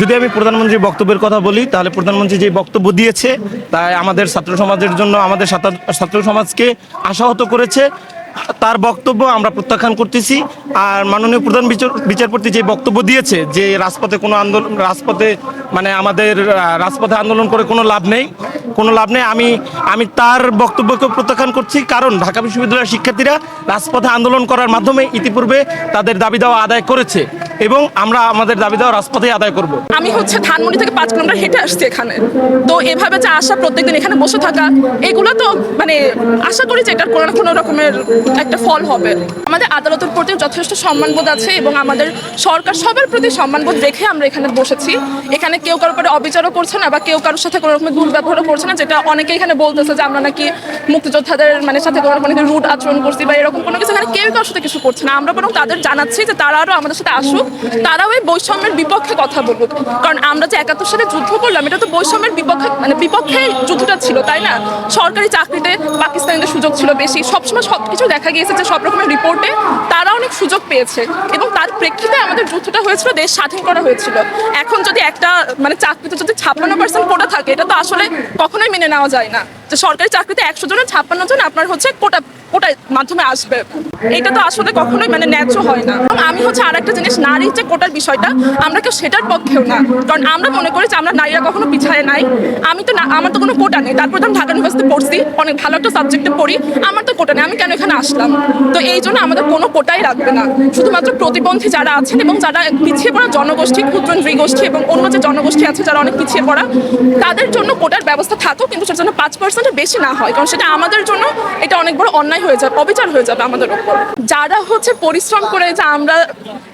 যদি আমি প্রধানমন্ত্রীর বক্তব্যের কথা বলি, তাহলে প্রধানমন্ত্রী যে বক্তব্য দিয়েছে, তাই আমাদের ছাত্র সমাজের জন্য, আমাদের ছাত্র- সমাজকে আশাহত করেছে। তার বক্তব্য আমরা প্রত্যাখ্যান করতেছি। আর মাননীয় প্রধান বিচার- বিচারপতি যে বক্তব্য দিয়েছে, যে রাজপথে কোনো আন্দোলন, রাজপথে মানে আমাদের রাজপথে আন্দোলন করে কোনো লাভ নেই, কোনো লাভ নেই। আমি আমি তার বক্তব্যকে প্রত্যাখ্যান করছি। কারণ ঢাকা বিশ্ববিদ্যালয়ের শিক্ষার্থীরা রাজপথে আন্দোলন করার মাধ্যমে ইতিপূর্বে তাদের দাবি দাওয়া আদায় করেছে। এবং আমরা আমাদের দাবি দেওয়া রাজপথে আদায় করব। আমি হচ্ছে ধানমন্ডি থেকে পাঁচ কিলোমিটার হেঁটে আসছি এখানে। তো এভাবে যে আসা প্রত্যেকদিন এখানে বসে থাকা, এগুলো তো মানে আশা করি যে এটার কোনো না কোনো রকমের একটা ফল হবে। আমাদের আদালতের প্রতি যথেষ্ট সম্মানবোধ আছে এবং আমাদের সরকার সবার প্রতি সম্মানবোধ রেখে আমরা এখানে বসেছি। এখানে কেউ কারও করে অবিচারও করছে না বা কেউ কারোর সাথে কোনো রকমের দুর্ব্যবহারও করছে না, যেটা অনেকে এখানে বলতেছে যে আমরা নাকি মুক্তিযোদ্ধাদের মানে সাথে কোনো রকম রুট আচরণ করছি বা এরকম কোনো কিছু, এখানে কেউ কারোর সাথে কিছু করছে না। আমরা বরং তাদের জানাচ্ছি যে তারা আরও আমাদের সাথে আসুক তারাও এই বৈষম্যের বিপক্ষে কথা বলুক। কারণ আমরা যে একাত্তর সালে যুদ্ধ করলাম, এটা তো বৈষম্যের বিপক্ষে মানে বিপক্ষে যুদ্ধটা ছিল, তাই না? সরকারি চাকরিতে পাকিস্তানিদের সুযোগ ছিল বেশি। সবসময় সব কিছু দেখা গিয়েছে যে সব রকমের রিপোর্টে তারা অনেক সুযোগ পেয়েছে এবং তার প্রেক্ষিতে আমাদের যুদ্ধটা হয়েছিল, দেশ স্বাধীন করা হয়েছিল। এখন যদি একটা মানে চাকরিতে যদি ছাপ্পান্ন পার্সেন্ট কোটা থাকে, এটা তো আসলে কখনোই মেনে নেওয়া যায় না। সরকারি চাকরিতে একশো জনের ছাপ্পান্ন জন, আপনার হচ্ছে কোটা কোটার মাধ্যমে আসবে। এটা তো আসলে কখনোই মানে ন্যায্য হয় না। এবং আমি হচ্ছে আর একটা জিনিস নারী যে কোটার বিষয়টা, আমরা কেউ সেটার পক্ষেও না। কারণ আমরা মনে করি যে আমরা নারীরা কখনো পিছায় নাই। আমি তো আমার তো কোনো কোটা নেই। তারপর তো আমি ঢাকা ইউনিভার্সিটি পড়ছি, অনেক ভালো একটা সাবজেক্টে পড়ি। আমার তো কোটা নেই, আমি কেন এখানে আসলাম? তো এই জন্য আমাদের কোনো কোটাই রাখবে না। শুধুমাত্র প্রতিবন্ধী যারা আছেন এবং যারা পিছিয়ে পড়া জনগোষ্ঠী, ক্ষুদ্র নৃগোষ্ঠী এবং অন্য যে জনগোষ্ঠী আছে যারা অনেক পিছিয়ে পড়া, তাদের জন্য কোটার ব্যবস্থা থাকুক, কিন্তু সেটা যেন পাঁচ পার্সেন্টের বেশি না হয়, কারণ সেটা আমাদের জন্য এটা অনেক বড় অন্যায় হয়ে যাবে, অবিচার হয়ে যাবে আমাদের উপর। যারা হচ্ছে পরিশ্রম করে যে আমরা,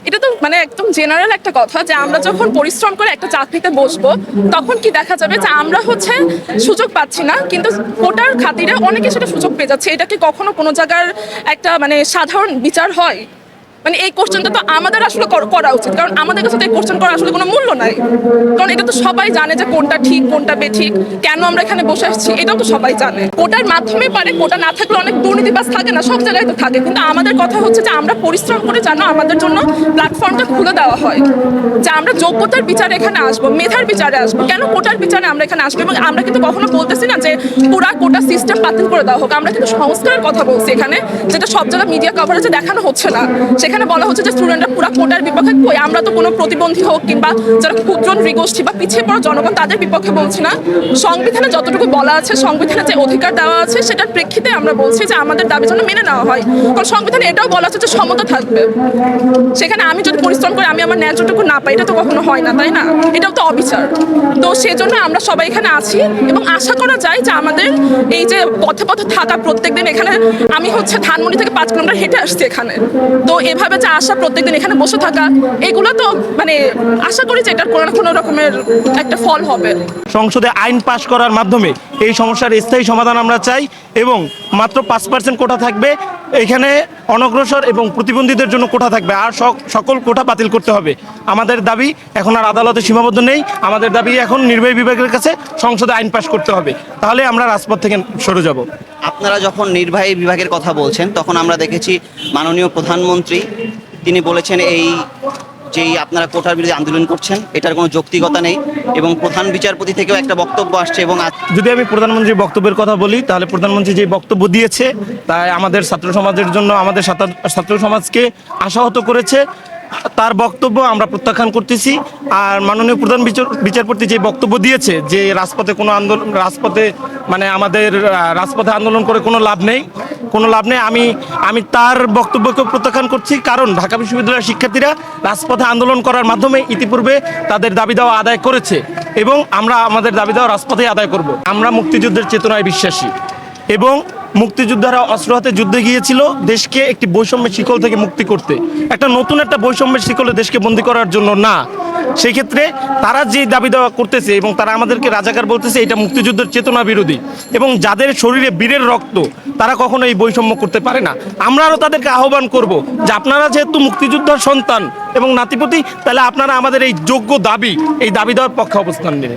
এটা তো মানে একদম জেনারেল একটা কথা যে আমরা যখন পরিশ্রম করে একটা চাকরিতে বসবো, তখন কি দেখা যাবে যে আমরা হচ্ছে সুযোগ পাচ্ছি না, কিন্তু কোটার খাতিরে অনেকে সেটা সুযোগ পেয়ে যাচ্ছে। এটা কি কখনো কোনো জায়গার একটা মানে সাধারণ বিচার হয়? মানে এই কোশ্চেনটা তো আমাদের আসলে করা উচিত। কারণ আমাদের কাছে তো এই কোশ্চেন করা আসলে কোনো মূল্য নাই। কারণ এটা তো সবাই জানে যে কোনটা ঠিক, কোনটা বেঠিক, কেন আমরা এখানে বসে আসছি, এটাও তো সবাই জানে। কোটার মাধ্যমে পারে, কোটা না থাকলে অনেক দুর্নীতিবাজ থাকে না, সব জায়গায় তো থাকে। কিন্তু আমাদের কথা হচ্ছে যে আমরা পরিশ্রম করে যেন আমাদের জন্য প্ল্যাটফর্মটা খুলে দেওয়া হয়। যে আমরা যোগ্যতার বিচারে এখানে আসব, মেধার বিচারে আসব। কেন কোটার বিচারে আমরা এখানে আসব? এবং আমরা কিন্তু কখনো বলতেছি না যে পুরা কোটা সিস্টেম বাতিল করে দেওয়া হোক। আমরা কিন্তু সংস্কারের কথা বলছি এখানে, যেটা সব জায়গায় মিডিয়া কভারেজে দেখানো হচ্ছে না। সেখানে বলা হচ্ছে যে স্টুডেন্টরা পুরা কোটার বিপক্ষে কই? আমরা তো কোনো প্রতিবন্ধী হোক কিংবা যারা ক্ষুদ্র নৃগোষ্ঠী বা পিছিয়ে পড়া জনগণ, তাদের বিপক্ষে বলছি না। সংবিধানে যতটুকু বলা আছে, সংবিধানে যে অধিকার দেওয়া আছে, সেটার প্রেক্ষিতে আমরা বলছি যে আমাদের দাবি যেন মেনে নেওয়া হয়। কারণ সংবিধানে এটাও বলা আছে যে সমতা থাকবে। সেখানে আমি যদি পরিশ্রম করি, আমি আমার ন্যায্যটুকু না পাই, এটা তো কখনো হয় না, তাই না? এটাও তো অবিচার। তো সেজন্য আমরা সবাই এখানে আছি এবং আশা করা যায় যে আমাদের এই যে পথে পথে থাকা প্রত্যেকদিন এখানে আমি হচ্ছে ধানমন্ডি থেকে পাঁচ কিলোমিটার হেঁটে আসছি এখানে। তো এভাবে যে আসা প্রত্যেকদিন এখানে বসে থাকা, এগুলো তো মানে আশা করি যে এটার কোনো কোনো রকমের একটা ফল হবে। সংসদে আইন পাশ করার মাধ্যমে এই সমস্যার স্থায়ী সমাধান আমরা চাই এবং মাত্র পাঁচ পার্সেন্ট কোটা থাকবে। এখানে অনগ্রসর এবং প্রতিবন্ধীদের জন্য কোটা থাকবে। আর সক- সকল কোটা বাতিল করতে হবে। আমাদের দাবি, এখন আর আদালতে সীমাবদ্ধ নেই। আমাদের দাবি এখন নির্বাহী বিভাগের কাছে সংসদে আইন পাশ করতে হবে। তাহলে আমরা রাজপথ থেকে সরে যাব। আপনারা যখন নির্বাহী বিভাগের কথা বলছেন, তখন আমরা দেখেছি মাননীয় প্রধানমন্ত্রী, তিনি বলেছেন এই যেই আপনারা কোটার বিরুদ্ধে আন্দোলন করছেন, এটার কোনো যৌক্তিকতা নেই এবং প্রধান বিচারপতি থেকেও একটা বক্তব্য আসছে এবং যদি আমি প্রধানমন্ত্রীর বক্তব্যের কথা বলি, তাহলে প্রধানমন্ত্রী যে বক্তব্য দিয়েছে, তাই আমাদের ছাত্র সমাজের জন্য আমাদের ছাত্র সমাজকে আশাহত করেছে। তার বক্তব্য আমরা প্রত্যাখ্যান করতেছি। আর মাননীয় প্রধান বিচার- বিচারপতি যে বক্তব্য দিয়েছে, যে রাজপথে কোনো আন্দোলন রাজপথে মানে আমাদের রাজপথে আন্দোলন করে কোনো লাভ নেই, কোনো লাভ নেই। আমি আমি তার বক্তব্যকে প্রত্যাখ্যান করছি। কারণ ঢাকা বিশ্ববিদ্যালয়ের শিক্ষার্থীরা রাজপথে আন্দোলন করার মাধ্যমে ইতিপূর্বে তাদের দাবি দেওয়া আদায় করেছে এবং আমরা আমাদের দাবি দেওয়া রাজপথে আদায় করব। আমরা মুক্তিযুদ্ধের চেতনায় বিশ্বাসী এবং মুক্তিযোদ্ধারা অস্ত্র হাতে যুদ্ধে গিয়েছিল দেশকে একটি বৈষম্যের শিকল থেকে মুক্তি করতে। একটা নতুন একটা বৈষম্যের শিকলে দেশকে বন্দী করার জন্য না। সেই ক্ষেত্রে তারা যে দাবি দেওয়া করতেছে এবং তারা আমাদেরকে রাজাকার বলতেছে, এটা মুক্তিযুদ্ধের চেতনা বিরোধী। এবং যাদের শরীরে বীরের রক্ত, তারা কখনো এই বৈষম্য করতে পারে না। আমরা আরও তাদেরকে আহ্বান করব যে আপনারা যেহেতু মুক্তিযোদ্ধার সন্তান এবং নাতিপতি, তাহলে আপনারা আমাদের এই যোগ্য দাবি, এই দাবি দেওয়ার পক্ষে অবস্থান নেবেন